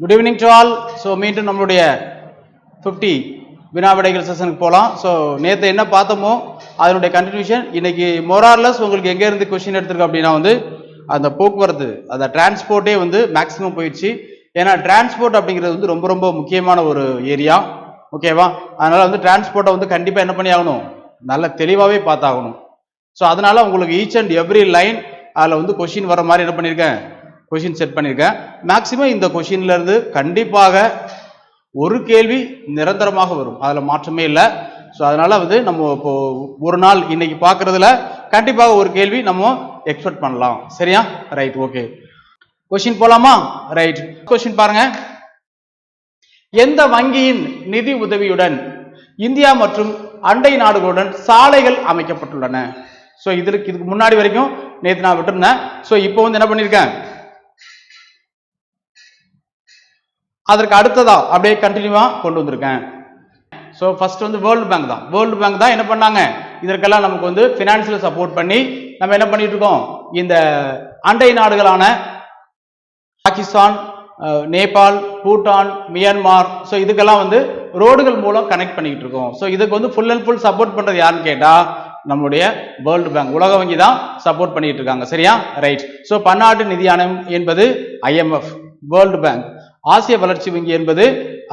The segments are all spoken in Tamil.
Good evening to all so மீண்டும் நம்மளுடைய ஃபிஃப்டி வினாவிடைகள் செஷனுக்கு போகலாம் ஸோ நேற்று என்ன பார்த்தோமோ அதனுடைய கண்டினியூஷன் இன்னைக்கு மொரார்லஸ் உங்களுக்கு எங்கேருந்து கொஷின் எடுத்திருக்கு அப்படின்னா வந்து அந்த போக்குவரத்து அந்த டிரான்ஸ்போர்ட்டே வந்து மேக்ஸிமம் போயிடுச்சு. ஏன்னா டிரான்ஸ்போர்ட் அப்படிங்கிறது வந்து ரொம்ப ரொம்ப முக்கியமான ஒரு ஏரியா ஓகேவா அதனால் வந்து டிரான்ஸ்போர்ட்டை வந்து கண்டிப்பாக என்ன பண்ணி ஆகணும்? நல்ல தெளிவாகவே பார்த்தாகணும். ஸோ அதனால் உங்களுக்கு ஈச் அண்ட் எவ்ரி லைன் அதில் வந்து கொஷின் வர மாதிரி என்ன பண்ணியிருக்கேன் கொஷின் செட் பண்ணியிருக்கேன் மேக்சிமம் இந்த கொஷின்லேருந்து கண்டிப்பாக ஒரு கேள்வி நிரந்தரமாக வரும். அதில் மாற்றமே இல்லை. ஸோ அதனால் வந்து நம்ம இப்போ ஒரு நாள் இன்னைக்கு பார்க்குறதுல கண்டிப்பாக ஒரு கேள்வி நம்ம எக்ஸ்பெக்ட் பண்ணலாம். சரியா? ரைட் ஓகே கொஷின் போகலாமா ரைட் கொஷின் பாருங்க. எந்த வங்கியின் நிதி உதவியுடன் இந்தியா மற்றும் அண்டை நாடுகளுடன் சாலைகள் அமைக்கப்பட்டுள்ளன? ஸோ இதற்கு இதுக்கு முன்னாடி வரைக்கும் நேற்று நான் விட்டுருந்தேன். ஸோ இப்போ வந்து என்ன பண்ணியிருக்கேன் அதற்கு அடுத்ததா அப்படியே கண்டினியூவா கொண்டு வந்திருக்கேன். ஸோ ஃபர்ஸ்ட் வந்து வேர்ல்டு பேங்க் தான். வேர்ல்டு பேங்க் தான் என்ன பண்ணாங்க? இதற்கெல்லாம் நமக்கு வந்து ஃபினான்சியல் சப்போர்ட் பண்ணி நம்ம என்ன பண்ணிட்டு இருக்கோம்? இந்த அண்டை நாடுகளான பாகிஸ்தான் நேபாள் பூட்டான் மியான்மார் ஸோ இதுக்கெல்லாம் வந்து ரோடுகள் மூலம் கனெக்ட் பண்ணிக்கிட்டு இருக்கோம். ஸோ இதுக்கு வந்து ஃபுல் அண்ட் ஃபுல் சப்போர்ட் பண்றது யாருன்னு கேட்டா நம்மளுடைய வேர்ல்டு பேங்க் உலக வங்கி தான் சப்போர்ட் பண்ணிட்டு இருக்காங்க. சரியா? ரைட் ஸோ பன்னாட்டு நிதி ஆணையம் என்பது ஐஎம்எஃப் வேர்ல்டு பேங்க் ஆசிய வளர்ச்சி வங்கி என்பது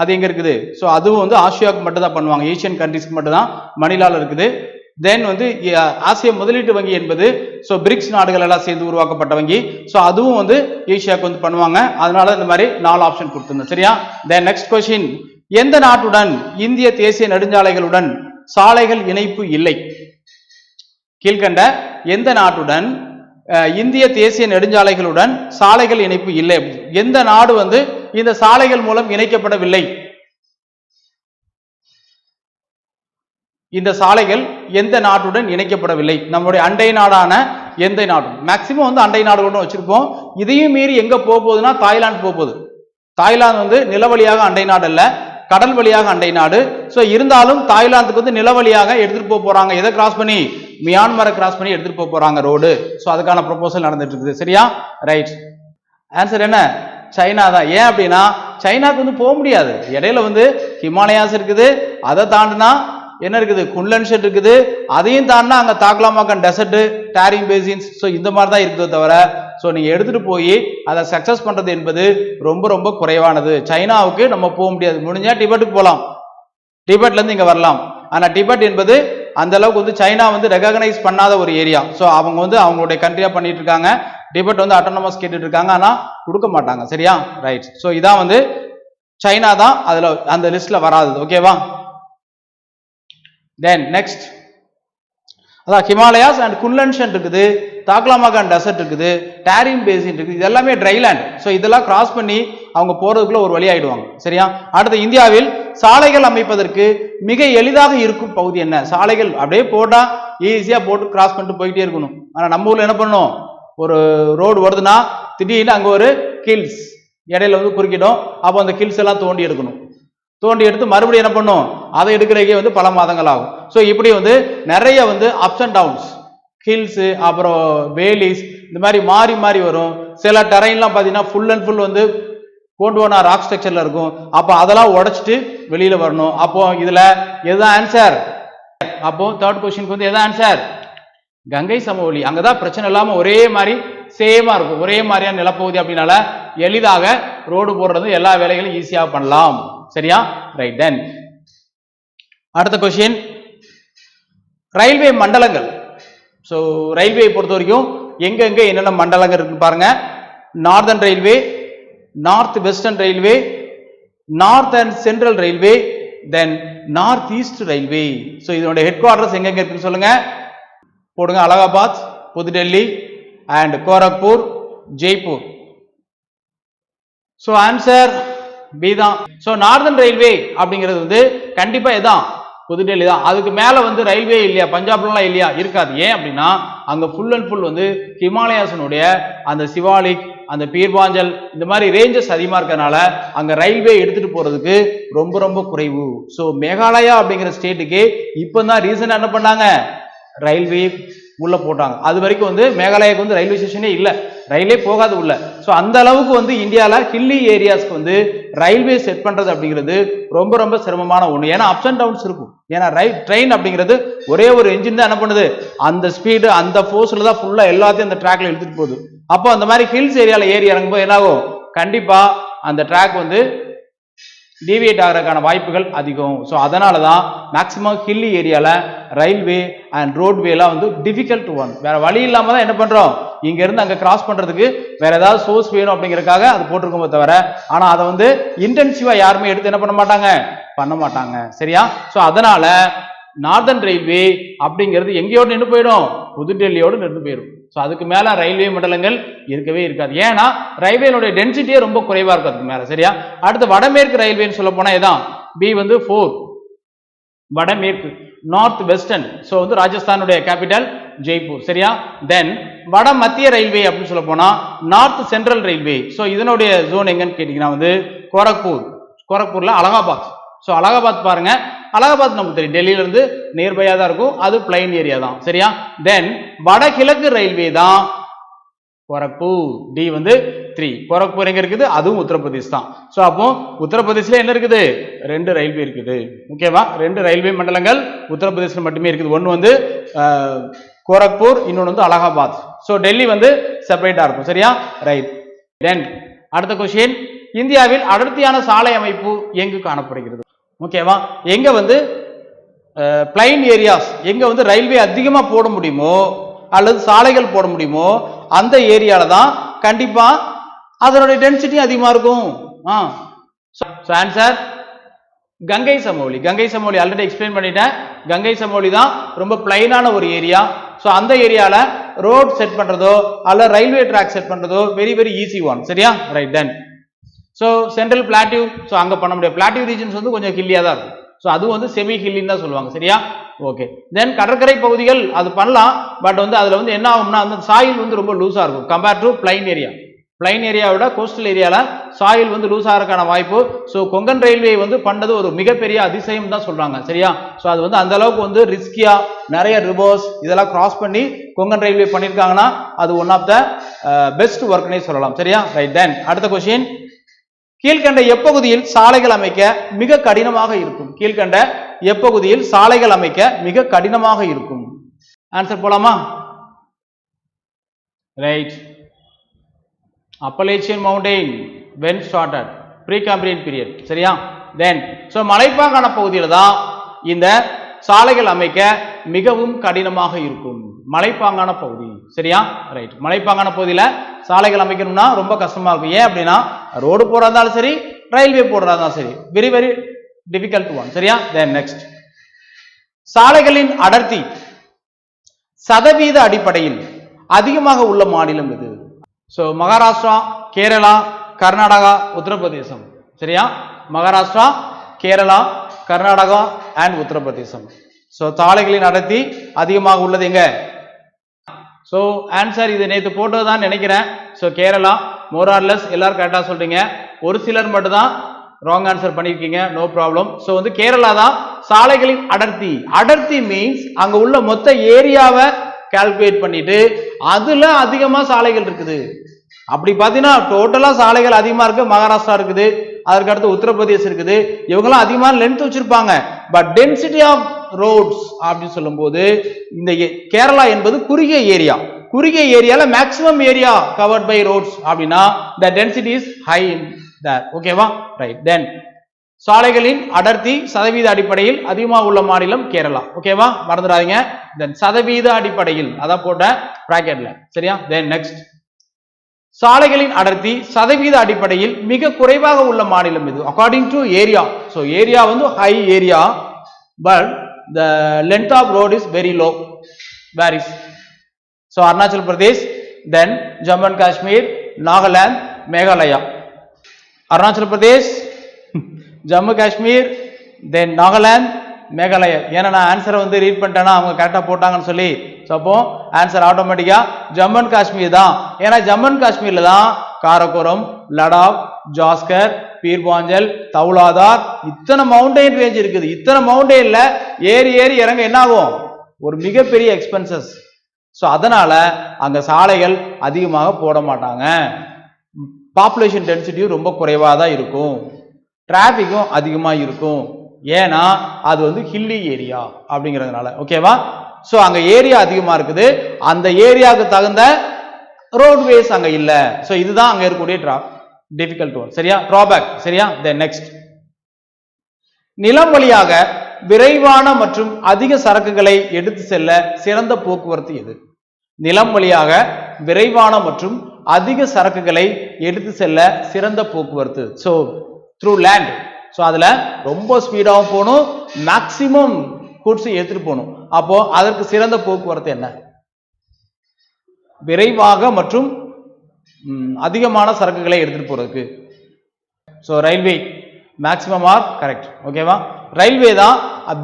அது எங்க இருக்குது? ஸோ அதுவும் வந்து ஆசியாவுக்கு மட்டும் தான் பண்ணுவாங்க. ஏசியன் கண்ட்ரிஸ்க்கு மட்டும் தான் மணிலால இருக்குது. தென் வந்து ஆசிய முதலீட்டு வங்கி என்பது ஸோ பிரிக்ஸ் நாடுகள் எல்லாம் சேர்ந்து உருவாக்கப்பட்ட வங்கி. ஸோ அதுவும் வந்து ஏசியாவுக்கு வந்து பண்ணுவாங்க. அதனால இந்த மாதிரி நாலு ஆப்ஷன் கொடுத்துருந்தேன். சரியா? தென் நெக்ஸ்ட் கொஸ்டின் எந்த நாட்டுடன் இந்திய தேசிய நெடுஞ்சாலைகளுடன் சாலைகள் இணைப்பு இல்லை? கீழ்கண்ட எந்த நாட்டுடன் இந்திய தேசிய நெடுஞ்சாலைகளுடன் சாலைகள் இணைப்பு இல்லை? எந்த நாடு வந்து இந்த சாலைகள் மூலம் இணைக்கப்படவில்லை. இந்த சாலைகள் எந்த நாட்டுடன் இணைக்கப்படவில்லை. நம்முடைய அண்டை நாடான எந்த நாடும். மேக்சிமம் வந்து அண்டை நாடுகளுடன் வச்சிருப்போம். இதையும் மீறி எங்க போகுதுன்னா தாய்லாந்து போக போகுது. தாய்லாந்து வந்து நிலவழியாக அண்டை நாடு அல்ல கடல் வழியாக அண்டை நாடு. ஸோ இருந்தாலும் தாய்லாந்துக்கு வந்து நிலவழியாக எடுத்துட்டு போக போறாங்க. எதை கிராஸ் பண்ணி? மியான்மரை கிராஸ் பண்ணி எடுத்துட்டு போக போறாங்க ரோடு ஸோ அதுக்கான ப்ரொபோசல் நடந்துட்டு இருக்குது. சரியா? ரைட் ஆன்சர் என்ன? சைனா தான். ஏன் அப்படின்னா சைனாக்கு வந்து போக முடியாது. இடையில வந்து ஹிமாலயாஸ் இருக்குது அதை தாண்டினா என்ன இருக்குது? குன்லன் ஷெட் இருக்குது. அதையும் தாண்டினா அங்கே Taklamakan desert Tarim basins so இந்த மாதிரி தான் இருக்குதே தவிர ஸோ நீங்கள் எடுத்துகிட்டு போய் அதை சக்ஸஸ் பண்ணுறது என்பது ரொம்ப ரொம்ப குறைவானது. சைனாவுக்கு நம்ம போக முடியாது. முடிஞ்சால் டிபெட்டுக்கு போகலாம் டிபெட்லேருந்து இங்கே வரலாம். ஆனால் டிபெட் என்பது அந்த அளவுக்கு வந்து சைனா வந்து ரெகக்னைஸ் பண்ணாத ஒரு ஏரியா ஸோ அவங்க வந்து அவங்களுடைய கண்ட்ரியாக பண்ணிட்டு இருக்காங்க. டிபெட் வந்து அட்டானமஸ் கேட்டுட்டு இருக்காங்க ஆனால் கொடுக்க மாட்டாங்க சரியா? ரைட் ஸோ இதான் வந்து சைனா தான் அதில் அந்த லிஸ்ட்ல வராது ஓகேவா தென் நெக்ஸ்ட் அதான் ஹிமாலயாஸ் அண்ட் குன்லன்ஷன் இருக்குது. தாக்லாமகான் டெசர்ட் இருக்குது. டேரிம் பேசின் இருக்குது. இது எல்லாமே ட்ரைலேண்ட் ஸோ இதெல்லாம் கிராஸ் பண்ணி அவங்க போறதுக்குள்ள ஒரு வழி ஆயிடுவாங்க. சரியா? அடுத்து இந்தியாவில் சாலைகள் அமைப்பதற்கு மிக எளிதாக இருக்கும் பகுதி என்ன? சாலைகள் அப்படியே போட்டால் ஈஸியாக போட்டு கிராஸ் பண்ணிட்டு போயிட்டே இருக்கணும். ஆனால் நம்ம ஊரில் என்ன பண்ணணும்? ஒரு ரோடு வருதுன்னா திடீர்னு அங்கே ஒரு கில்ஸ் இடையில வந்து குறுக்கிடும். அப்போ அந்த கில்ஸ் எல்லாம் தோண்டி எடுக்கணும். தோண்டி எடுத்து மறுபடியும் என்ன பண்ணும்? அதை எடுக்கிறக்கே வந்து பல மாதங்கள் ஆகும். ஸோ இப்படி வந்து நிறைய வந்து அப்ஸ் அண்ட் டவுன்ஸ் ஹில்ஸு அப்புறம் வேலிஸ் இந்த மாதிரி மாறி மாறி வரும். சில டெரைன்லாம் பார்த்தீங்கன்னா ஃபுல் அண்ட் ஃபுல் வந்து கொண்டு போன ராக் ஸ்ட்ரக்சரில் இருக்கும். அப்போ அதெல்லாம் உடச்சிட்டு வெளியில் வரணும். அப்போ இதில் எதுதான் ஆன்சர் அப்போ தேர்ட் கொஸ்டினுக்கு வந்து எதான் ஆன்சர் கங்கை சமவெளி. அங்கதான் பிரச்சனை இல்லாம ஒரே மாதிரி சேமா இருக்கும். ஒரே மாதிரியான நிலப்பகுதி அப்படின்னால எளிதாக ரோடு போடுறது எல்லா வேலைகளும் ஈஸியா பண்ணலாம். சரியா? ரைட் தென் அடுத்த கொஸ்டின் ரயில்வே மண்டலங்கள். ஸோ ரயில்வே பொறுத்த வரைக்கும் எங்கெங்க என்னென்ன மண்டலங்கள் இருக்குன்னு பாருங்க. Northern railway north western railway north and central railway then north east railway so இதனுடைய ஹெட் குவார்டர்ஸ் எங்கெங்க இருக்குன்னு சொல்லுங்க. போடுங்க. அலகாபாத் புதுடெல்லி and Gorakhpur Jaipur. So answer B தான். ஸோ நார்தன் ரயில்வே அப்படிங்கிறது வந்து கண்டிப்பாக இதான். புதுடெல்லி தான். அதுக்கு மேலே வந்து ரயில்வே இல்லையா? பஞ்சாப்லாம் இல்லையா? இருக்காது. ஏன் அப்படின்னா அங்கே ஃபுல் அண்ட் ஃபுல் வந்து ஹிமாலயாசனுடைய அந்த சிவாலிக் அந்த பீர்பாஞ்சல் இந்த மாதிரி ரேஞ்சஸ் அதிகமாக இருக்கிறனால அங்கே ரயில்வே எடுத்துகிட்டு போகிறதுக்கு ரொம்ப ரொம்ப குறைவு. ஸோ மேகாலயா அப்படிங்கிற ஸ்டேட்டுக்கு இப்போ தான் ரீசன் என்ன பண்ணாங்க? ரயில்வே உள்ள போட்டாங்க. அது வரைக்கும் வந்து மேகாலயாவுக்கு வந்து ரயில்வே ஸ்டேஷனே இல்லை. ரயிலே போகாது உள்ள. ஸோ அந்த அளவுக்கு வந்து இந்தியாவில் ஹில்லி ஏரியாஸ்க்கு வந்து ரயில்வே செட் பண்ணுறது அப்படிங்கிறது ரொம்ப ரொம்ப சிரமமான ஒன்று ஏன்னா அப்ஸ் அண்ட் டவுன்ஸ் இருக்கும். ஏன்னா ரயில் ட்ரெயின் அப்படிங்கிறது ஒரே ஒரு என்ஜின் தான் என்ன பண்ணுது? அந்த ஸ்பீடு அந்த ஃபோர்ஸில் தான் ஃபுல்லாக எல்லாத்தையும் அந்த ட்ராக்ல எடுத்துகிட்டு போகுது. அப்போ அந்த மாதிரி ஹில்ஸ் ஏரியாவில் ஏறி இறங்கும்போது என்னாகும்? கண்டிப்பாக அந்த ட்ராக் வந்து டீவியேட் ஆகிறதுக்கான வாய்ப்புகள் அதிகம். ஸோ அதனால தான் மேக்ஸிமம் ஹில்லி ஏரியாவில் ரயில்வே அண்ட் ரோட்வேலாம் வந்து டிஃபிகல்ட் ஒன் வேற வழி இல்லாமல் தான் என்ன பண்ணுறோம் இங்கேருந்து அங்கே கிராஸ் பண்ணுறதுக்கு வேற ஏதாவது சோர்ஸ் வேணும் அப்படிங்கிறக்காக அது போட்டிருக்கோமே தவிர ஆனால் அதை வந்து இன்டென்சிவாக யாருமே எடுத்து என்ன பண்ண மாட்டாங்க? பண்ண மாட்டாங்க. சரியா? ஸோ அதனால நார்தன் ரயில்வே அப்படிங்கிறது எங்கேயோடு நின்று போயிடும். புதுடெல்லியோடு நின்று போயிடும் ஸோ அதுக்கு மேலே ரயில்வே மண்டலங்கள் இருக்கவே இருக்காது. ஏன்னா ரயில்வேனுடைய டென்சிட்டியே ரொம்ப குறைவாக இருக்கும் அதுக்கு மேலே சரியா? அடுத்து வடமேற்கு ரயில்வேன்னு சொல்ல போனால் இதான் பி வந்து ஃபோர் வடமேற்கு நார்த் வெஸ்டர்ன் ஸோ வந்து ராஜஸ்தானுடைய கேபிட்டல் ஜெய்ப்பூர் சரியா? தென் வட மத்திய ரயில்வே அப்படின்னு சொல்ல போனால் நார்த் சென்ட்ரல் ரயில்வே ஸோ இதனுடைய ஜோன் எங்கன்னு கேட்டிங்கன்னா வந்து கோரக்பூர். கோரக்பூரில் அலகாபாத். ஸோ அலகாபாத் பாருங்கள் அலகாபாத் நமக்கு தெரியும். டெல்லியிலிருந்து நியர்பையாக தான் இருக்கும். அது பிளைன் ஏரியா தான். சரியா? தென் வடகிழக்கு ரயில்வே தான் கோரக்பூர் டி வந்து த்ரீ கோரக்பூர் எங்க இருக்குது? அதுவும் உத்தரப்பிரதேஷ் தான். ஸோ அப்போ உத்தரப்பிரதேசில் என்ன இருக்குது? ரெண்டு ரயில்வே இருக்குது. ஓகேவா ரெண்டு ரயில்வே மண்டலங்கள் உத்தரப்பிரதேசில் மட்டுமே இருக்குது. ஒன்று வந்து கோரக்பூர் இன்னொன்று வந்து அலகாபாத். ஸோ டெல்லி வந்து செப்பரேட்டாக இருக்கும். சரியா? ரைட் தென் அடுத்த கொஸ்டின் இந்தியாவில் அடர்த்தியான சாலை அமைப்பு எங்கு காணப்படுகிறது? ஓகேவா எங்கே வந்து பிளைன் ஏரியாஸ் எங்கே வந்து ரயில்வே அதிகமாக போட முடியுமோ அல்லது சாலைகள் போட முடியுமோ அந்த ஏரியாவில் தான் கண்டிப்பாக அதனுடைய டென்சிட்டி அதிகமாக இருக்கும். ஆ. ஆன்சர் கங்கை சமவெளி. கங்கை சமவெளி ஆல்ரெடி எக்ஸ்பிளைன் பண்ணிட்டேன். கங்கை சமவெளி தான் ரொம்ப பிளைனான ஒரு ஏரியா ஸோ அந்த ஏரியாவில் ரோட் செட் பண்ணுறதோ அல்ல ரயில்வே ட்ராக் செட் பண்ணுறதோ வெரி வெரி ஈஸி ஒன் சரியா? Right then so central plateau so அங்கே பண்ண முடியாது. பிளாட்டிவ் ரீஜன்ஸ் வந்து கொஞ்சம் ஹில்லியாக தான் இருக்கும். ஸோ அது வந்து செமி ஹில்லின்னு தான் சொல்லுவாங்க. சரியா? ஓகே தென் கடற்கரை பகுதிகள் அது பண்ணலாம். பட் வந்து அதில் வந்து என்ன ஆகும்னா அந்த சாயில் வந்து ரொம்ப லூஸாக இருக்கும். Compare to plain area plain ஏரியாவோட coastal ஏரியாவில் சாயில் வந்து லூஸ் ஆகிறதுக்கான வாய்ப்பு. ஸோ கொங்கன் ரயில்வே வந்து பண்ணது ஒரு மிகப்பெரிய அதிசயம் தான் சொல்கிறாங்க சரியா? ஸோ அது வந்து அந்த அளவுக்கு வந்து ரிஸ்கியாக நிறைய ரிவர்ஸ் இதெல்லாம் கிராஸ் பண்ணி கொங்கன் ரயில்வே பண்ணியிருக்காங்கன்னா அது ஒன் ஆஃப் த பெஸ்ட் ஒர்க்னே சொல்லலாம். சரியா? ரைட் தென் அடுத்த கொஸ்டின் கீழ்கண்ட எப்பகுதியில் சாலைகள் அமைக்க மிக கடினமாக இருக்கும். கீழ்கண்ட எப்பகுதியில் சாலைகள் அமைக்க மிக கடினமாக இருக்கும். ஆன்சர் போலாமா? Right Appalachian mountain when started Precambrian period சரியா? தென் ஸோ மலைப்பாங்கான பகுதியில் தான் இந்த சாலைகள் அமைக்க மிகவும் கடினமாக இருக்கும். மலைப்பாங்கான பகுதி. சரியா? ரைட் மலைப்பாங்கான பகுதியில் சாலைகள் அமைக்கணும்னா ரொம்ப கஷ்டமா இருக்கும். ஏன் அப்படின்னா ரோடு போறதா இருந்தாலும் சரி ரயில்வே போடுறதா இருந்தாலும் சரி வெரி வெரி டிஃபிகல்ட் ஒன் சரியா? தென் நெக்ஸ்ட் சாலைகளின் அடர்த்தி சதவீத அடிப்படையில் அதிகமாக உள்ள மாநிலம் இது ஸோ மகாராஷ்டிரா கேரளா கர்நாடகா உத்தரப்பிரதேசம். சரியா? மகாராஷ்டிரா கேரளா கர்நாடகா அண்ட் உத்தரப்பிரதேசம். ஸோ சாலைகளின் அடர்த்தி அதிகமாக உள்ளது எங்க? ஸோ ஆன்சர் இது நேற்று போட்டது தான் நினைக்கிறேன். ஸோ கேரளா மோரார்லெஸ் எல்லாரும் கரெக்டாக சொல்றீங்க. ஒரு சிலர் மட்டும்தான் ராங் ஆன்சர் பண்ணியிருக்கீங்க. நோ ப்ராப்ளம் ஸோ வந்து கேரளா தான் சாலைகளின் அடர்த்தி. அடர்த்தி மீன்ஸ் அங்கே உள்ள மொத்த ஏரியாவை கால்குலேட் பண்ணிட்டு அதுல அதிகமாக சாலைகள் இருக்குது. அப்படி பார்த்தீங்கன்னா டோட்டலாக சாலைகள் அதிகமாக இருக்கு. மகாராஷ்டிரா இருக்குது. அதற்கு அடுத்து உத்தரப்பிரதேசம் இருக்குது. இவங்கெல்லாம் அதிகமான லென்த் வச்சிருப்பாங்க. பட் டென்சிட்டி ஆஃப் ரோட்ஸ் அப்படின்னு சொல்லும்போது இந்த ஏ- கேரளா என்பது குறுகிய ஏரியா. குறுகிய ஏரியால maximum area covered by roads அப்படின்னா the density is high in that ஓகேவா ரைட் தென் சாலைகளின் அடர்த்தி சதவீத அடிப்படையில் அதிகமாக உள்ள மாநிலம் கேரளா. ஓகேவா மறந்துடாதீங்க. தென் சதவீத அடிப்படையில் அதான் போட்ட பிராக்கெட்ல சரியா? தென் நெக்ஸ்ட் சாலைகளின் அடர்த்தி சதவீத அடிப்படையில் மிக குறைவாக உள்ள மாநிலம் இது according to area so area வந்து high area but the length of road is very low varies so Arunachal Pradesh then Jammu and Kashmir Nagaland Meghalaya Arunachal Pradesh Jammu Kashmir then Nagaland Meghalaya ஏன்னா நான் ஆன்சரை வந்து ரீட் பண்ணிட்டேன்னா அவங்க கரெக்டாக போட்டாங்கன்னு சொல்லி. ஸோ அப்போ ஆன்சர் ஆட்டோமேட்டிக்காக ஜம்மு அண்ட் காஷ்மீர் தான். ஏன்னா ஜம்மு அண்ட் காஷ்மீரில் தான் காரக்கோரம் லடாக் ஜாஸ்கர் பீர்பாஞ்சல் தௌலாதார் இத்தனை மவுண்டெயின் ரேஞ்ச் இருக்குது. இத்தனை மவுண்டெயின்ல ஏறி ஏறி இறங்க என்ன ஆகும்? ஒரு மிகப்பெரிய எக்ஸ்பென்சஸ் ஸோ அதனால அங்கே சாலைகள் அதிகமாக போட மாட்டாங்க. பாப்புலேஷன் டென்சிட்டியும் ரொம்ப குறைவாக தான் இருக்கும். டிராஃபிக்கும் அதிகமாக இருக்கும். ஏன்னா அது வந்து ஹில்லி ஏரியா அப்படிங்கிறதுனால. ஓகேவா ஸோ அங்கே ஏரியா அதிகமாக இருக்குது. அந்த ஏரியாவுக்கு தகுந்த ரோட்வேஸ் அங்கே இல்லை. ஸோ இதுதான் அங்கே இருக்கக்கூடிய ட்ரா டிஃபிகல்ட் ஒன் சரியா? ட்ராபேக் சரியா? தென் நெக்ஸ்ட் நிலம் வழியாக விரைவான மற்றும் அதிக சரக்குகளை எடுத்து செல்ல சிறந்த போக்குவரத்து எது? நிலம் வழியாக விரைவான மற்றும் அதிக சரக்குகளை எடுத்து செல்ல சிறந்த போக்குவரத்து. ஸோ த்ரூ லேண்ட் ஸோ அதில் ரொம்ப ஸ்பீடாகவும் போகணும். மேக்சிமம் கூட்ஸ் எடுத்துகிட்டு போகணும். அப்போ அதற்கு சிறந்த போக்குவரத்து என்ன? விரைவாக மற்றும் அதிகமான சரக்குகளை எடுத்துகிட்டு போகிறதுக்கு so railway maximum are correct ஓகேவா ரயில்வே தான்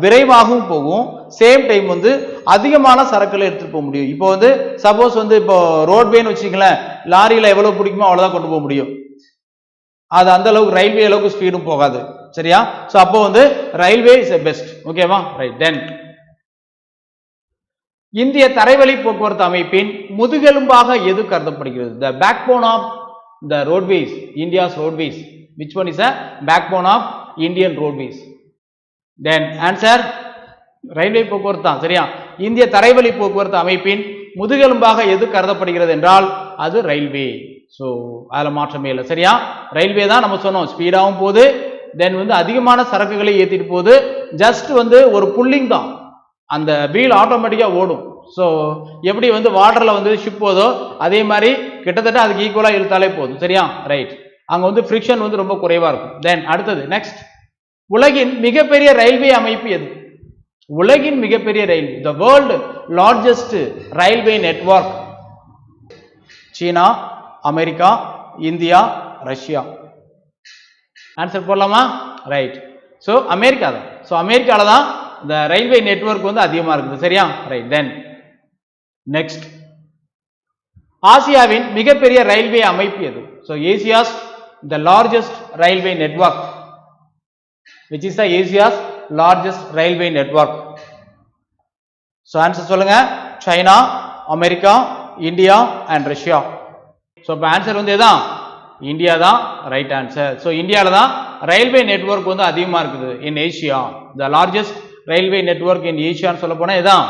விரைவாகவும் போகும். சேம் டைம் வந்து அதிகமான சரக்குகளை எடுத்துகிட்டு போக முடியும். இப்போ வந்து சப்போஸ் வந்து இப்போ ரோட்வேன்னு வச்சுங்களேன் லாரியில் எவ்வளோ பிடிக்குமோ அவ்வளோதான் கொண்டு போக முடியும். அது அந்த அளவுக்கு ரயில்வே அளவுக்கு ஸ்பீடும் போகாது. சரியா? ஸோ அப்போ வந்து ரயில்வே இஸ் எ பெஸ்ட் ஓகேவா ரைட் தென் இந்திய தரைவழி போக்குவரத்து அமைப்பின் முதுகெலும்பாக எது கருதப்படுகிறது? The backbone of the roadways India's roadways which one is a backbone of Indian roadways then answer railway போக்குவரத்து தான் சரியா? இந்திய தரைவழி போக்குவரத்து அமைப்பின் முதுகெலும்பாக எது கருதப்படுகிறது என்றால் அது ரயில்வே ஸோ அதில் மாற்றமே இல்லை சரியா? ரயில்வே தான் நம்ம சொன்னோம் ஸ்பீடாகவும் போகுது தென் வந்து அதிகமான சரக்குகளை ஏற்றிட்டு போகுது ஜஸ்ட் வந்து ஒரு புல்லிங் தான். அந்த வீல் ஆட்டோமேட்டிக்காக ஓடும். ஸோ எப்படி வந்து வாட்டரில் வந்து ஷிப் போதோ அதே மாதிரி கிட்டத்தட்ட அதுக்கு ஈக்குவலாக இழுத்தாலே போதும். சரியா? ரைட் அங்கே வந்து ஃப்ரிக்ஷன் வந்து ரொம்ப குறைவாக இருக்கும். தென் அடுத்தது நெக்ஸ்ட் உலகின் மிகப்பெரிய ரயில்வே அமைப்பு எது? உலகின் மிகப்பெரிய railway the world largest railway network China America India Russia. Answer போடலாமா? ரைட் ஸோ அமெரிக்கா தான் ஸோ அமெரிக்காவில் தான் இந்த ரயில்வே நெட்வொர்க் வந்து அதிகமாக இருக்குது. சரியா? ரைட் தென் நெக்ஸ்ட் ஆசியாவின் மிகப்பெரிய ரயில்வே அமைப்பு எது? So Asia's the largest railway network which is the Asia's largest railway network so answer சொல்லுங்க. China America India and Russia so இப்போ ஆன்சர் வந்து எதான் இந்தியா தான் ரைட் ஆன்சர் ஸோ இந்தியாவில் தான் ரயில்வே நெட்வொர்க் வந்து அதிகமாக இருக்குது in Asia the largest railway network in ஏஷியான்னு சொல்ல போனால் இதான்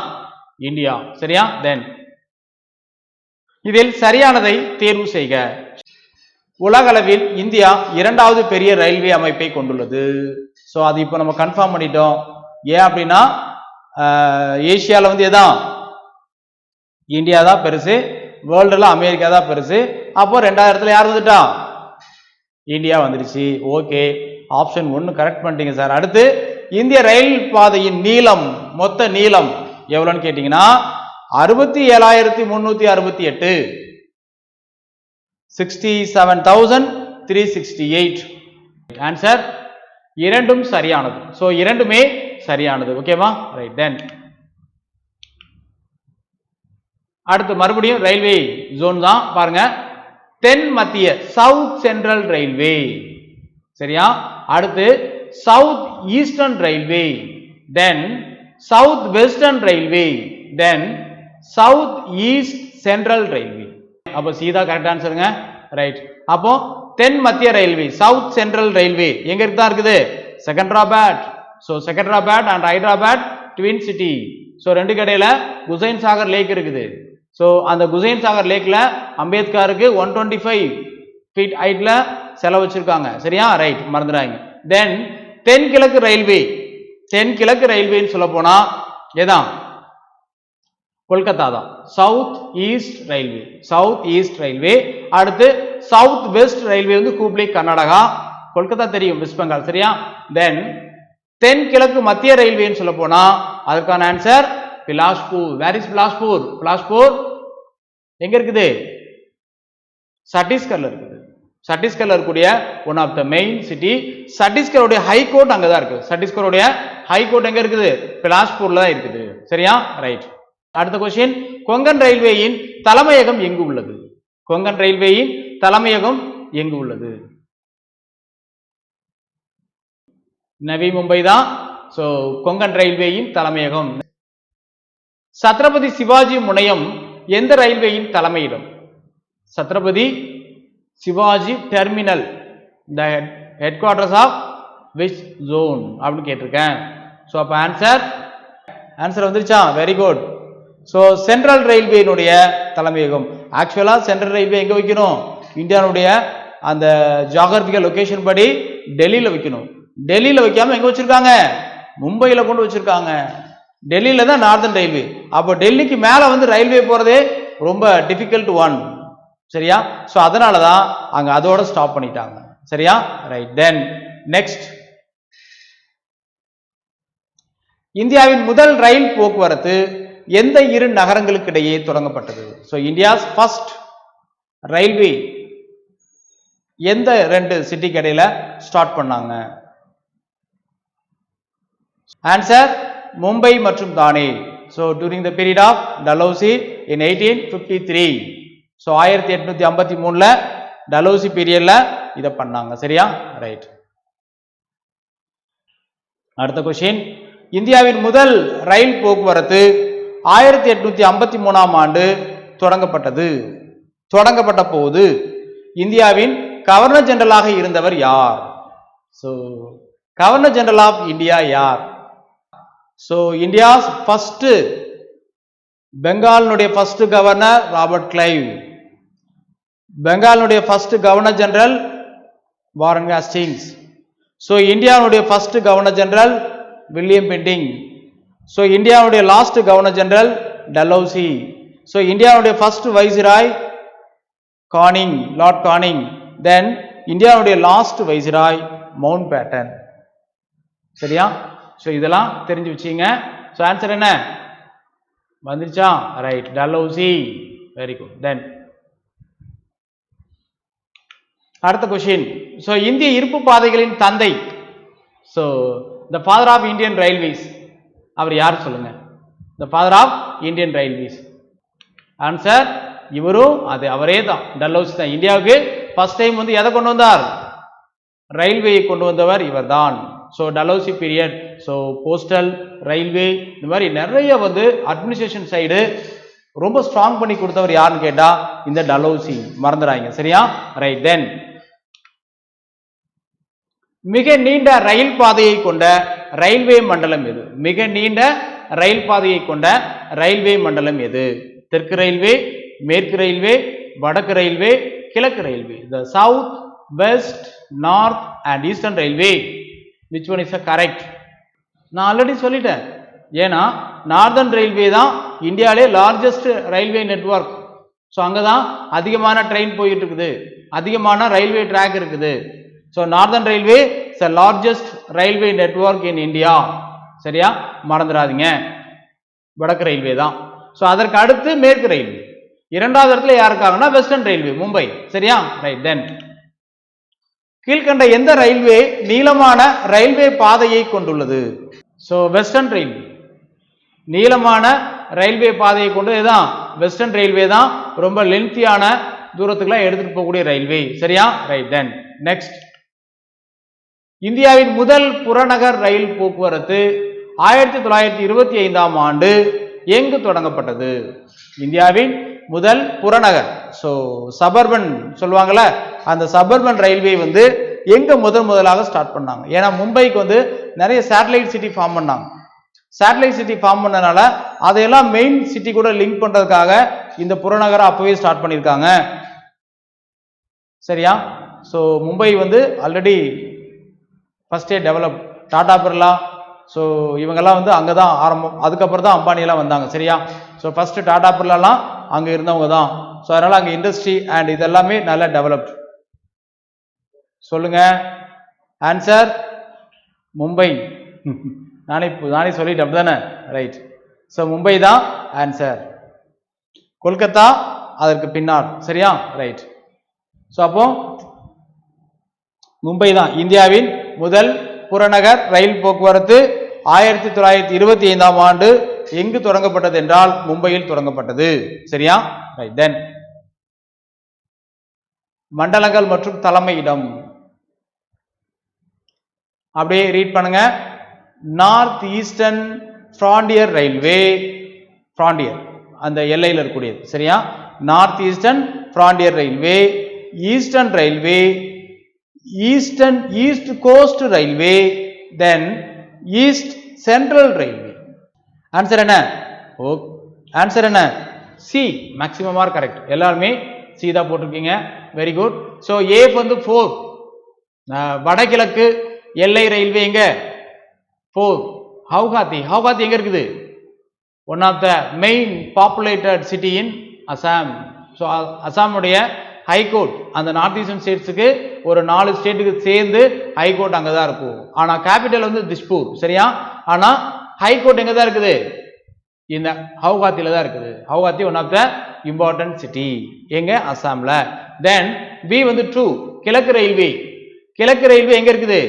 இந்தியா. சரியா? தென் இதில் சரியானதை தேர்வு செய்க. உலகளவில் இந்தியா இரண்டாவது பெரிய ரயில்வே அமைப்பை கொண்டுள்ளது. ஸோ அது இப்போ நம்ம கன்ஃபார்ம் பண்ணிட்டோம். ஏன் அப்படின்னா ஏஷியாவில் வந்து எதான் இந்தியா தான் பெருசு. வேர்ல்டில் அமெரிக்கா தான் பெருசு. அப்போ ரெண்டாயிரத்தில் யார் வந்துட்டா? இந்தியா வந்துருச்சு ஓகே ஆப்ஷன் ஒன்று கரெக்ட் பண்ணிட்டீங்க சார். அடுத்து இந்திய ரயில் பாதையின் நீளம் மொத்த நீளம் எவ்வளோன்னு கேட்டிங்கன்னா அறுபத்தி ஏழாயிரத்தி முந்நூற்றி அறுபத்தி எட்டு. Sixty seven thousand three sixty eight answer இரண்டும் சரியானது. ஸோ இரண்டுமே சரியானது. ஓகேவா ரைட் தென் அடுத்து மறுபடியும் ரயில்வே ஜோன் தான். பாருங்க. தென் மத்திய சவுத் சென்ட்ரல் ரயில்வே சரியா? அடுத்து south eastern railway then south western railway then south east central railway அப்போ சீதா கரெக்ட் ஆன்சருங்க ரைட் அப்போ தென் மத்திய ரயில்வே சவுத் சென்ட்ரல் ரயில்வே எங்க இருக்கு தான் இருக்குது? Secunderabad so Secunderabad and Hyderabad twin city so ரெண்டு கடையில் குசைன் சாகர் லேக் இருக்குது. ஸோ அந்த குசைன் சாகர் லேக்கில் அம்பேத்கருக்கு ஒன் டுவெண்ட்டி ஃபைவ் ஃபீட் ஹைட்டில் செலவு வச்சுருக்காங்க. சரியா? ரைட் மறந்துடாங்க தென் தென்கிழக்கு ரயில்வே தென்கிழக்கு ரயில்வேன்னு சொல்ல போனா எதான்? கொல்கத்தா தான். South east railway south east railway அடுத்து சவுத் வெஸ்ட் ரயில்வே வந்து ஹூப்ளி கர்நாடகா. கொல்கத்தா தெரியும் வெஸ்ட் பெங்கால் சரியா? தென் தென்கிழக்கு மத்திய ரயில்வேன்னு சொல்ல போனா அதற்கான answer Bilaspur. Where is Bilaspur? Bilaspur எங்க இருக்குது? சட்டீஸ்கர்ல இருக்குது. சட்டீஸ்கர்ல இருக்கக்கூடிய one of the main city சட்டீஸ்கருடைய high court அங்கதான் இருக்குது. சட்டீஸ்கருடைய ஹை கோர்ட் இருக்குது? பிலாஸ்பூரில் தான் இருக்குது. சரியா? ரைட் அடுத்த கொஸ்டின் கொங்கன் ரயில்வேயின் தலைமையகம் எங்கு உள்ளது? கொங்கன் ரயில்வேயின் தலைமையகம் எங்கு உள்ளது? நவி மும்பை தான். ஸோ கொங்கன் ரயில்வேயின் தலைமையகம். சத்ரபதி சிவாஜி முனையம் எந்த ரயில்வேயின் தலைமையிடம்? Chhatrapati Shivaji terminal the headquarters of which zone அப்படின்னு கேட்டிருக்கேன். ஸோ அப்போ ஆன்சர் ஆன்சர் வந்துருச்சா? வெரி குட் ஸோ சென்ட்ரல் ரயில்வேனுடைய தலைமையகம். ஆக்சுவலாக சென்ட்ரல் ரயில்வே எங்கே வைக்கணும்? இந்தியாவுடைய அந்த ஜாகிரபிக்கல் லொக்கேஷன் படி டெல்லியில் வைக்கணும். டெல்லியில் வைக்காமல் எங்கே வச்சுருக்காங்க? மும்பையில் கொண்டு வச்சுருக்காங்க. டெல்லியில் தான் நார்தன் ரயில்வே அப்போ டெல்லிக்கு மேலே வந்து ரயில்வே போகிறதே ரொம்ப டிஃபிகல்ட் ஒன் சரியா? ஸோ அதனால தான் அங்கே அதோட ஸ்டாப் பண்ணிட்டாங்க. சரியா? ரைட் தென் நெக்ஸ்ட் இந்தியாவின் முதல் ரயில் போக்குவரத்து எந்த இரு நகரங்களுக்கு இடையே தொடங்கப்பட்டது? ஸோ இந்தியாஸ் ஃபர்ஸ்ட் ரயில்வே எந்த ரெண்டு சிட்டிக்கு இடையில ஸ்டார்ட் பண்ணாங்க? ஆன்சர் மும்பை மற்றும் தானே. So during the period of Dalhousie in eighteen fifty three so ஆயிரத்தி எட்நூத்தி ஐம்பத்தி மூணுல டலோசி பீரியட்ல இதை பண்ணாங்க. சரியா? ரைட் அடுத்த கொஸ்டின் இந்தியாவின் முதல் ரயில் போக்குவரத்து ஆயிரத்தி எட்நூத்தி ஐம்பத்தி மூணாம் ஆண்டு தொடங்கப்பட்டது. தொடங்கப்பட்ட போது இந்தியாவின் கவர்னர் ஜெனரலாக இருந்தவர் யார்? So governor general of India யார்? ஸோ இந்தியாஸ் ஃபஸ்ட்டு பெங்காலினுடைய first governor Robert Clive பெங்காலினுடைய first governor general Warren Hastings so இந்தியாவுடைய first governor general William Bentinck so இந்தியாவுடைய last governor general Dalhousie so இந்தியாவுடைய first viceroy Canning Lord Canning then இந்தியாவுடைய லாஸ்ட் வைசிராய் மவுண்ட் பேட்டன் சரியா? ஸோ இதெல்லாம் தெரிஞ்சு வச்சிங்க ஸோ ஆன்சர் என்ன? வந்துருச்சா? Right Dalhousie very good then அடுத்த கொஷின் ஸோ இந்திய இருப்பு பாதைகளின் தந்தை. So the father of Indian railways அவர் யார் சொல்லுங்க? The father of Indian railways answer இவரும் அது அவரே தான். டல்லௌசி தான். இந்தியாவுக்கு ஃபர்ஸ்ட் டைம் வந்து எதை கொண்டு வந்தார்? ரயில்வேயை கொண்டு வந்தவர் இவர்தான். So Dalhousie period so postal railway இந்த மாதிரி நிறைய வந்து அட்மினிஸ்ட்ரேஷன் சைடு ரொம்ப ஸ்ட்ராங் பண்ணி கொடுத்தவர் யாருன்னு கேட்டால் இந்த டலௌசி மறந்துடாங்க சரியா? ரைட் தென் மிக நீண்ட ரயில் பாதையை கொண்ட ரயில்வே மண்டலம் எது? மிக நீண்ட ரயில் பாதையை கொண்ட ரயில்வே மண்டலம் எது? தெற்கு ரயில்வே மேற்கு ரயில்வே வடக்கு ரயில்வே கிழக்கு railway. The south west north and eastern railway which one is a correct நான் ஆல்ரெடி சொல்லிட்டேன். ஏன்னா நார்தர்ன் ரயில்வே தான் இந்தியாவிலே லார்ஜஸ்ட் ரயில்வே நெட்வொர்க் ஸோ அங்கே தான் அதிகமான ட்ரெயின் போயிட்டு இருக்குது அதிகமான ரயில்வே ட்ராக் இருக்குது. So northern railway is largest railway network in India சரியா? மறந்துடாதீங்க. வடக்கு ரயில்வே தான். ஸோ அதற்கு அடுத்து மேற்கு ரயில்வே இரண்டாவது இடத்துல யார் இருக்காங்கன்னா வெஸ்டர்ன் ரயில்வே மும்பை சரியா? ரைட் தென் கீழ்கண்ட எந்த ரயில்வே நீளமான ரயில்வே பாதையை கொண்டுள்ளது? ஸோ வெஸ்டர்ன் ரயில்வே நீளமான ரயில்வே பாதையை கொண்டு தான் வெஸ்டர்ன் ரயில்வே தான் ரொம்ப லென்த்தியான தூரத்துக்குலாம் எடுத்துட்டு போகக்கூடிய ரயில்வே. சரியா? ரைட் தென் நெக்ஸ்ட் இந்தியாவின் முதல் புறநகர் ரயில் போக்குவரத்து ஆயிரத்தி தொள்ளாயிரத்தி இருபத்தி ஐந்தாம் ஆண்டு எங்கு தொடங்கப்பட்டது? இந்தியாவின் முதல் புறநகர். ஸோ சபர்பன் சொல்லுவாங்கல்ல அந்த சபர்பன் ரயில்வே வந்து எங்கே முதல் முதலாக ஸ்டார்ட் பண்ணாங்க. ஏன்னா மும்பைக்கு வந்து நிறைய சேட்டலைட் சிட்டி ஃபார்ம் பண்ணாங்க. சேட்டலைட் சிட்டி ஃபார்ம் பண்ணனால அதையெல்லாம் மெயின் சிட்டி கூட லிங்க் பண்ணுறதுக்காக இந்த புறநகரை அப்போவே ஸ்டார்ட் பண்ணியிருக்காங்க. சரியா? ஸோ மும்பை வந்து ஆல்ரெடி ஃபஸ்ட்டே டெவலப் டாடா பிர்லா. ஸோ இவங்கெல்லாம் வந்து அங்கே தான் ஆரம்பம். அதுக்கப்புறம் தான் அம்பானியெல்லாம் வந்தாங்க. சரியா? ஸோ ஃபஸ்ட்டு டாடா பிர்லாலாம் அங்கே இருந்தவங்க தான் ஸோ அதனால் அங்கே இண்டஸ்ட்ரி அண்ட் இதெல்லாமே நல்லா டெவலப்ட் சொல்லுங்க. ஆன்சர் மும்பை. நானே இப்போ- நானே சொல்லிட்டேன் அப்படிதானே ரைட் ஸோ மும்பை தான் ஆன்சர் கொல்கத்தா அதற்கு பின்னால். சரியா? ரைட் ஸோ அப்போ மும்பை தான். இந்தியாவின் முதல் புறநகர் ரயில் போக்குவரத்து ஆயிரத்தி தொள்ளாயிரத்தி இருபத்தி ஐந்தாம் ஆண்டு எங்கு தொடங்கப்பட்டது என்றால் மும்பையில் தொடங்கப்பட்டது. சரியா? ரைட் தென் மண்டலங்கள் மற்றும் தலைமையிடம். அப்படியே ரீட் பண்ணுங்க. North eastern frontier railway frontier அந்த எல்லையில் இருக்கக்கூடியது. சரியா? North eastern frontier railway eastern railway eastern east coast railway then east central railway answer என்ன? ஓ ஆன்சர் என்ன? சி மேக்ஸிமம் ஆர் கரெக்ட் எல்லாருமே சி தான் போட்டிருக்கீங்க. வெரி குட் ஸோ ஏ வந்து ஃபோர் வடகிழக்கு எல்லை ரயில்வே எங்க? ஃபோர் ஹவுகாத்தி. ஹவுகாத்தி எங்க இருக்குது? One of the main populated city in Assam so அசாமுடைய high court அந்த நார்த் ஈஸ்டர்ன் ஸ்டேட்ஸுக்கு ஒரு நாலு ஸ்டேட்டுக்கு சேர்ந்து ஹைகோர்ட் அங்கே தான் இருக்கும். ஆனால் கேபிட்டல் வந்து திஸ்பூர் சரியா? ஆனால் ஹைகோர்ட் எங்கே தான் இருக்குது? இந்த ஹவுகாத்தியில் தான் இருக்குது. Guwahati one of the important city எங்கே? அசாமில். தென் பி வந்து ட்ரூ கிழக்கு ரயில்வே. கிழக்கு ரயில்வே எங்கே இருக்குது?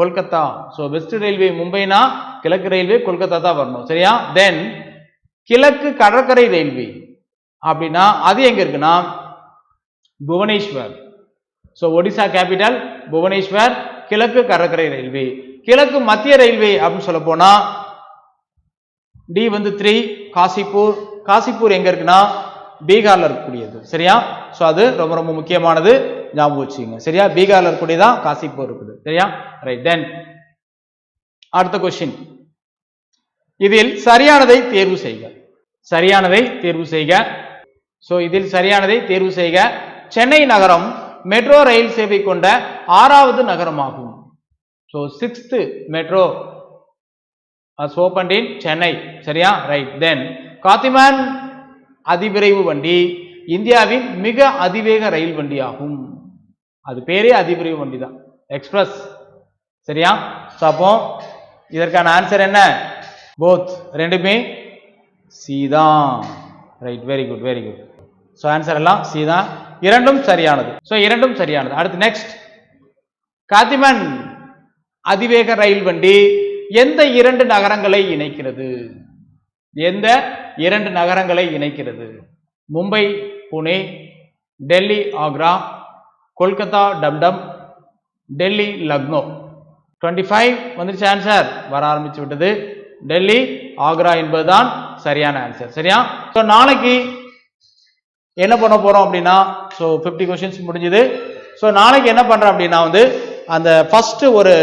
கொல்கத்தா. ஸோ வெஸ்ட் ரயில்வே மும்பைனா கிழக்கு ரயில்வே கொல்கத்தா தான் வரணும். சரியா? தென் கிழக்கு கடற்கரை ரயில்வே அப்படின்னா அது எங்க இருக்குன்னா புவனேஸ்வர். ஸோ ஒடிசா கேபிட்டல் புவனேஸ்வர் கிழக்கு கடற்கரை ரயில்வே கிழக்கு மத்திய ரயில்வே அப்படின்னு சொல்ல போனா டி வந்து த்ரீ காசிப்பூர். காசிப்பூர் எங்க இருக்குன்னா பீகார்ல இருக்கக்கூடியது. சரியா? ஸோ அது ரொம்ப ரொம்ப முக்கியமானது. ஞாபகம் வச்சுக்கோங்க. சரியா? பீகார்ல இருக்கக்கூடியதான் காசிப்பூர் இருக்குது. சரியா? ரைட் தென் அடுத்த கொஸ்டின் இதில் சரியானதை தேர்வு செய்க. சரியானதை தேர்வு செய்க. ஸோ இதில் சரியானதை தேர்வு செய்க. சென்னை நகரம் மெட்ரோ ரயில் சேவை கொண்ட ஆறாவது நகரமாகும். So sixth metro opened in Chennai சரியா? ரைட் தென் காத்திமான் அதிவிரைவு வண்டி இந்தியாவின் மிக அதிவேக ரயில் வண்டியாகும். அது பேரே அதிபிரிவு வண்டி தான் எக்ஸ்பிரஸ் சரியா? ஸோ அப்போ இதற்கான ஆன்சர் என்ன? போத் ரெண்டுமே சி தான் right very good very good so answer எல்லாம் சி தான் இரண்டும் சரியானது. ஸோ இரண்டும் சரியானது. அடுத்து நெக்ஸ்ட் காத்திமன் அதிவேக ரயில் வண்டி எந்த இரண்டு நகரங்களை இணைக்கிறது? எந்த இரண்டு நகரங்களை இணைக்கிறது? மும்பை புனே டெல்லி ஆக்ரா கொல்கத்தா டம்டம் டெல்லி லக்னோ. டுவெண்ட்டி ஃபைவ் வந்துருச்சு ஆன்சர் வர ஆரம்பிச்சு விட்டது. டெல்லி ஆக்ரா என்பதுதான் சரியான ஆன்சர் சரியா? ஸோ நாளைக்கு என்ன பண்ண போறோம் அப்படின்னா ஸோ ஃபிஃப்டி கொஸ்டின்ஸ் முடிஞ்சுது. ஸோ நாளைக்கு என்ன பண்ணுறேன் அப்படின்னா வந்து அந்த ஃபர்ஸ்ட் ஒரு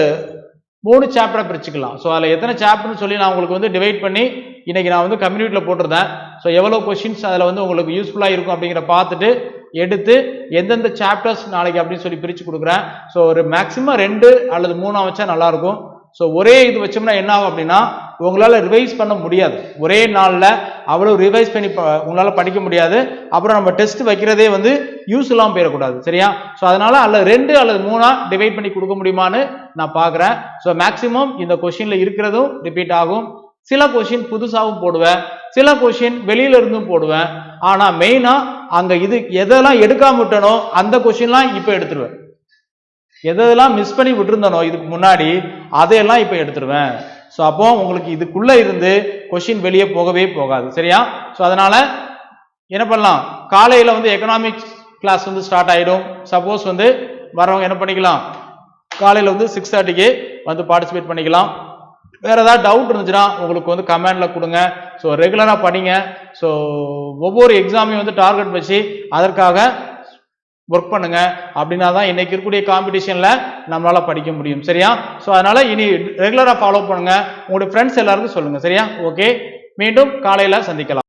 மூணு சாப்டரை பிரிச்சுக்கலாம். ஸோ அதில் எத்தனை சாப்டர்னு சொல்லி நான் உங்களுக்கு வந்து டிவைட் பண்ணி இன்னைக்கு நான் வந்து கம்யூனிட்டியில் போட்டிருந்தேன். ஸோ எவ்வளோ கொஷின்ஸ் அதில் வந்து உங்களுக்கு யூஸ்ஃபுல்லாக இருக்கும் அப்படிங்கிற பார்த்துட்டு எடுத்து எந்தெந்த சாப்டர்ஸ் நாளைக்கு அப்படின்னு சொல்லி பிரித்து கொடுக்குறேன். ஸோ ஒரு மேக்ஸிமம் ரெண்டு அல்லது மூணா வச்சா நல்லாயிருக்கும். ஸோ ஒரே இது வச்சோம்னா என்ன ஆகும் அப்படின்னா உங்களால் ரிவைஸ் பண்ண முடியாது. ஒரே நாளில் அவ்வளோ ரிவைஸ் பண்ணி ப- படிக்க முடியாது. அப்புறம் நம்ம டெஸ்ட் வைக்கிறதே வந்து யூஸ் இல்லாமல் போயிடக்கூடாது. சரியா? ஸோ அதனால் அல்ல ரெண்டு அல்லது மூணாக டிவைட் பண்ணி கொடுக்க முடியுமான்னு நான் பார்க்குறேன். ஸோ மேக்ஸிமம் இந்த கொஷினில் இருக்கிறதும் ரிப்பீட் ஆகும். சில கொஷின் புதுசாகவும் போடுவேன். சில கொஷின் வெளியில இருந்தும் போடுவேன் ஆனால் மெயினாக அங்கே இது எதெல்லாம் எடுக்காம விட்டனோ அந்த கொஷின்லாம் இப்போ எடுத்துருவேன். எதெல்லாம் மிஸ் பண்ணி விட்டுருந்தனோ இதுக்கு முன்னாடி அதையெல்லாம் இப்போ எடுத்துருவேன். ஸோ அப்போ உங்களுக்கு இதுக்குள்ள இருந்து கொஷின் வெளியே போகவே போகாது. சரியா? ஸோ அதனால என்ன பண்ணலாம்? காலையில வந்து எக்கனாமிக்ஸ் கிளாஸ் வந்து ஸ்டார்ட் ஆயிடும். சப்போஸ் வந்து வரவங்க என்ன பண்ணிக்கலாம்? காலையில வந்து சிக்ஸ் தேர்ட்டிக்கு வந்து பார்ட்டிசிபேட் பண்ணிக்கலாம். வேற ஏதாவது டவுட் இருந்துச்சுன்னா உங்களுக்கு வந்து கமெண்ட்ல கொடுங்க. ஸோ ரெகுலராக படிங்க. ஸோ ஒவ்வொரு எக்ஸாமையும் வந்து டார்கெட் வச்சு அதற்காக ஒர்க் பண்ணுங்க. அப்படின்னா தான் இன்னைக்கு இருக்கக்கூடிய காம்படிஷன்ல நம்மளால படிக்க முடியும். சரியா? ஸோ அதனால இனி ரெகுலராக ஃபாலோ பண்ணுங்க. உங்களுடைய ஃப்ரெண்ட்ஸ் எல்லாருக்கும் சொல்லுங்க. சரியா? ஓகே மீண்டும் காலையில சந்திக்கலாம்.